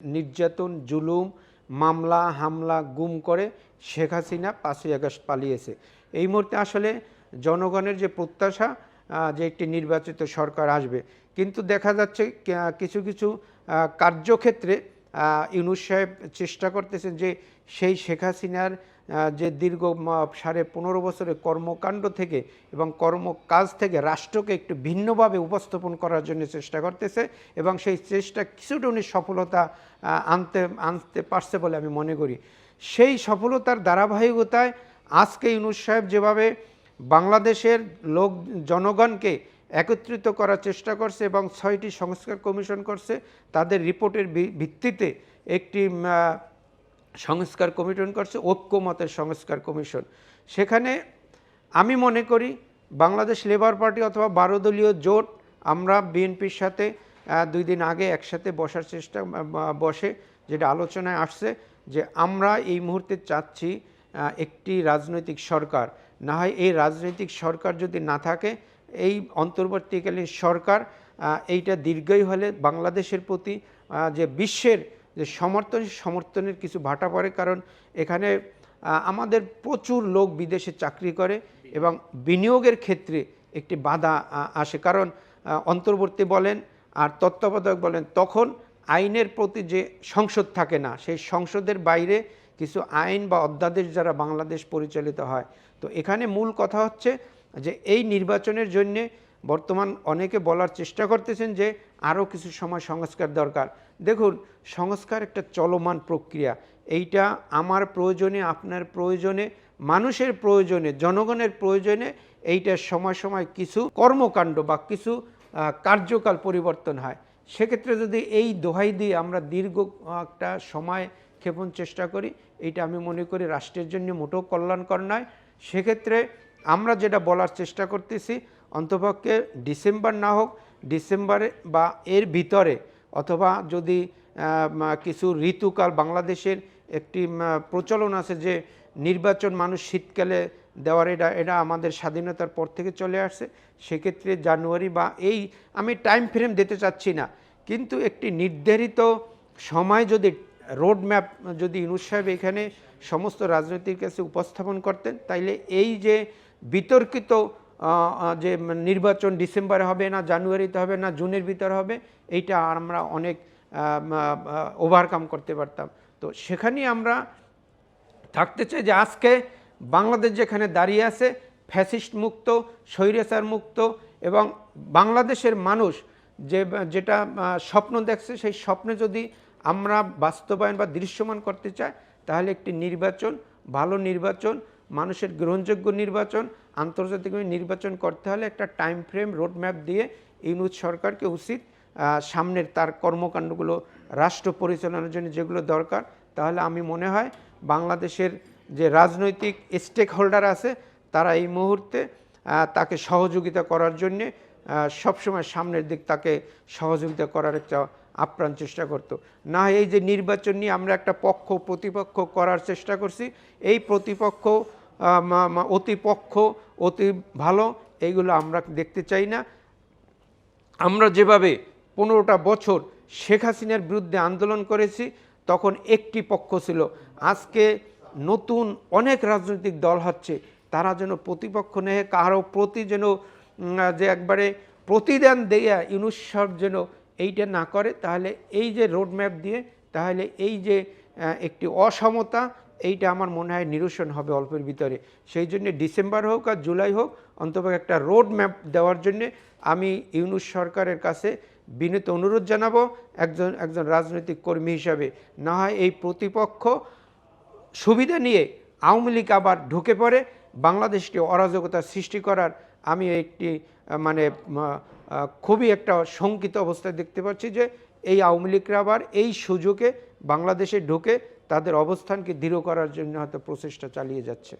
নির্যাতন, জুলুম, মামলা, হামলা, গুম করে শেখ হাসিনা পাঁচই আগস্ট পালিয়েছে। এই মুহূর্তে আসলে জনগণের যে প্রত্যাশা যে একটি নির্বাচিত সরকার আসবে, কিন্তু দেখা যাচ্ছে কিছু কিছু কার্যক্ষেত্রে ইউনুস সাহেব চেষ্টা করতেছেন যে সেই শেখ হাসিনার যে দীর্ঘ সাড়ে পনেরো বছরের কর্মকাণ্ড থেকে এবং কর্মকাজ থেকে রাষ্ট্রকে একটু ভিন্নভাবে উপস্থাপন করার জন্য চেষ্টা করতেছে এবং সেই চেষ্টা কিছুটা উনি সফলতা আনতে আনতে পারছে বলে আমি মনে করি। সেই সফলতার ধারাবাহিকতায় আজকে ইউনুস সাহেব যেভাবে বাংলাদেশের লোক, জনগণকে একত্রিত করার চেষ্টা করছে এবং ছয়টি সংস্কার কমিশন করছে। তাদের রিপোর্টের ভিত্তিতে একটি সংস্কার কমিশন করছে, ঐক্যমতের সংস্কার কমিশন। সেখানে আমি মনে করি বাংলাদেশ লেবার পার্টি অথবা বারো দলীয় জোট, আমরা বিএনপির সাথে দুই দিন আগে একসাথে বসার চেষ্টা বসে যেটা আলোচনায় আসছে যে আমরা এই মুহূর্তে চাচ্ছি একটি রাজনৈতিক সরকার। না হয় এই রাজনৈতিক সরকার যদি না থাকে এই অন্তর্বর্তীকালীন সরকার এইটা দীর্ঘই হলে বাংলাদেশের প্রতি যে বিশ্বের যে সমর্থন সমর্থনের কিছু ভাটা পড়ে। কারণ এখানে আমাদের প্রচুর লোক বিদেশে চাকরি করে এবং বিনিয়োগের ক্ষেত্রে একটি বাধা আসে। কারণ অন্তর্বর্তী বলেন আর তত্ত্বাবধায়ক বলেন, তখন আইনের প্রতি যে সংসদ থাকে না, সেই সংসদের বাইরে কিছু আইন বা অধ্যাদেশ যারা বাংলাদেশ পরিচালিত হয়। তো এখানে মূল কথা হচ্ছে যে এই নির্বাচনের জন্যে বর্তমান অনেকে বলার চেষ্টা করতেছেন যে আরও কিছু সময় সংস্কার দরকার। দেখুন, সংস্কার একটা চলমান প্রক্রিয়া। এইটা আমার প্রয়োজনে, আপনার প্রয়োজনে, মানুষের প্রয়োজনে, জনগণের প্রয়োজনে এইটা সময় সময় কিছু কর্মকাণ্ড বা কিছু কার্যকাল পরিবর্তন হয়। সেক্ষেত্রে যদি এই দোহাই দিয়ে আমরা দীর্ঘ একটা সময় ক্ষেপণ চেষ্টা করি, এইটা আমি মনে করি রাষ্ট্রের জন্য মোটেও কল্যাণকর নয়। সেক্ষেত্রে আমরা যেটা বলার চেষ্টা করতেছি, অন্তপক্ষে ডিসেম্বর না হোক, ডিসেম্বরে বা এর ভিতরে অথবা যদি কিছু ঋতুকাল বাংলাদেশের একটি প্রচলন আছে যে নির্বাচন মানুষ শীতকালে দেওয়ার, এটা এটা আমাদের স্বাধীনতার পর থেকে চলে আসছে, সেক্ষেত্রে জানুয়ারি বা এই, আমি টাইম ফ্রেম দিতে চাচ্ছি না। কিন্তু একটি নির্ধারিত সময় যদি রোড ম্যাপ যদি ইউনুস সাহেব এখানে সমস্ত রাজনৈতিক কাছে উপস্থাপন করতেন, তাইলে এই যে বিতর্কিত যে নির্বাচন ডিসেম্বরে হবে না, জানুয়ারিতে হবে না, জুনের ভিতরে হবে, এইটা আমরা অনেক ওভারকাম করতে পারতাম। তো সেখানেই আমরা থাকতে চাই যে আজকে বাংলাদেশ যেখানে দাঁড়িয়ে আছে, ফ্যাসিস্ট মুক্ত, স্বৈরাচার মুক্ত এবং বাংলাদেশের মানুষ যে, যেটা স্বপ্ন দেখছে, সেই স্বপ্নে যদি আমরা বাস্তবায়ন বা দৃশ্যমান করতে চাই তাহলে একটি নির্বাচন, ভালো নির্বাচন, মানুষের গ্রহণযোগ্য নির্বাচন, আন্তর্জাতিক নির্বাচন করতে হলে একটা টাইম ফ্রেম রোডম্যাপ দিয়ে ইউনুস সরকারকে উচিত সামনের তার কর্মকাণ্ডগুলো রাষ্ট্র পরিচালনার জন্য যেগুলো দরকার, তাহলে আমি মনে হয় বাংলাদেশের যে রাজনৈতিক স্টেক হোল্ডার আছে, তারা এই মুহূর্তে তাকে সহযোগিতা করার জন্যে সবসময় সামনের দিক তাকে সহযোগিতা করার একটা আপ্রাণ চেষ্টা করতো। না এই যে নির্বাচন নিয়ে আমরা একটা পক্ষ প্রতিপক্ষ করার চেষ্টা করছি, এই প্রতিপক্ষ মা- অতি ভালো, এইগুলো আমরা দেখতে চাই না। আমরা যেভাবে পনেরোটা বছর শেখ হাসিনার বিরুদ্ধে আন্দোলন করেছি, তখন একটি পক্ষ ছিল। আজকে নতুন অনেক রাজনৈতিক দল হচ্ছে, তারা যেন প্রতিপক্ষ নেয় কারও প্রতি যেন যে একবারে প্রতিদান দেয়া ইউনুস যেন এইটা না করে, তাহলে এই যে রোডম্যাপ দিয়ে, তাহলে এই যে একটি অসমতা, এইটা আমার মনে হয় নিরসন হবে অল্পের ভিতরে। সেই জন্য ডিসেম্বর হোক আর জুলাই হোক অন্তত একটা রোড ম্যাপ দেওয়ার জন্যে আমি ইউনুস সরকারের কাছে বিনীত অনুরোধ জানাব, একজন একজন রাজনৈতিক কর্মী হিসাবে। না হয় এই প্রতিপক্ষ সুবিধা নিয়ে আওয়ামী লীগ আবার ঢুকে পড়ে, বাংলাদেশকে অরাজকতা সৃষ্টি করার আমি একটি মানে খুবই একটা শঙ্কিত অবস্থায় দেখতে পাচ্ছি যে এই আওয়ামী লীগরা আবার এই সুযোগে বাংলাদেশে ঢুকে তাদের অবস্থানকে দৃঢ় করার জন্য হয়তো প্রচেষ্টা চালিয়ে যাচ্ছে।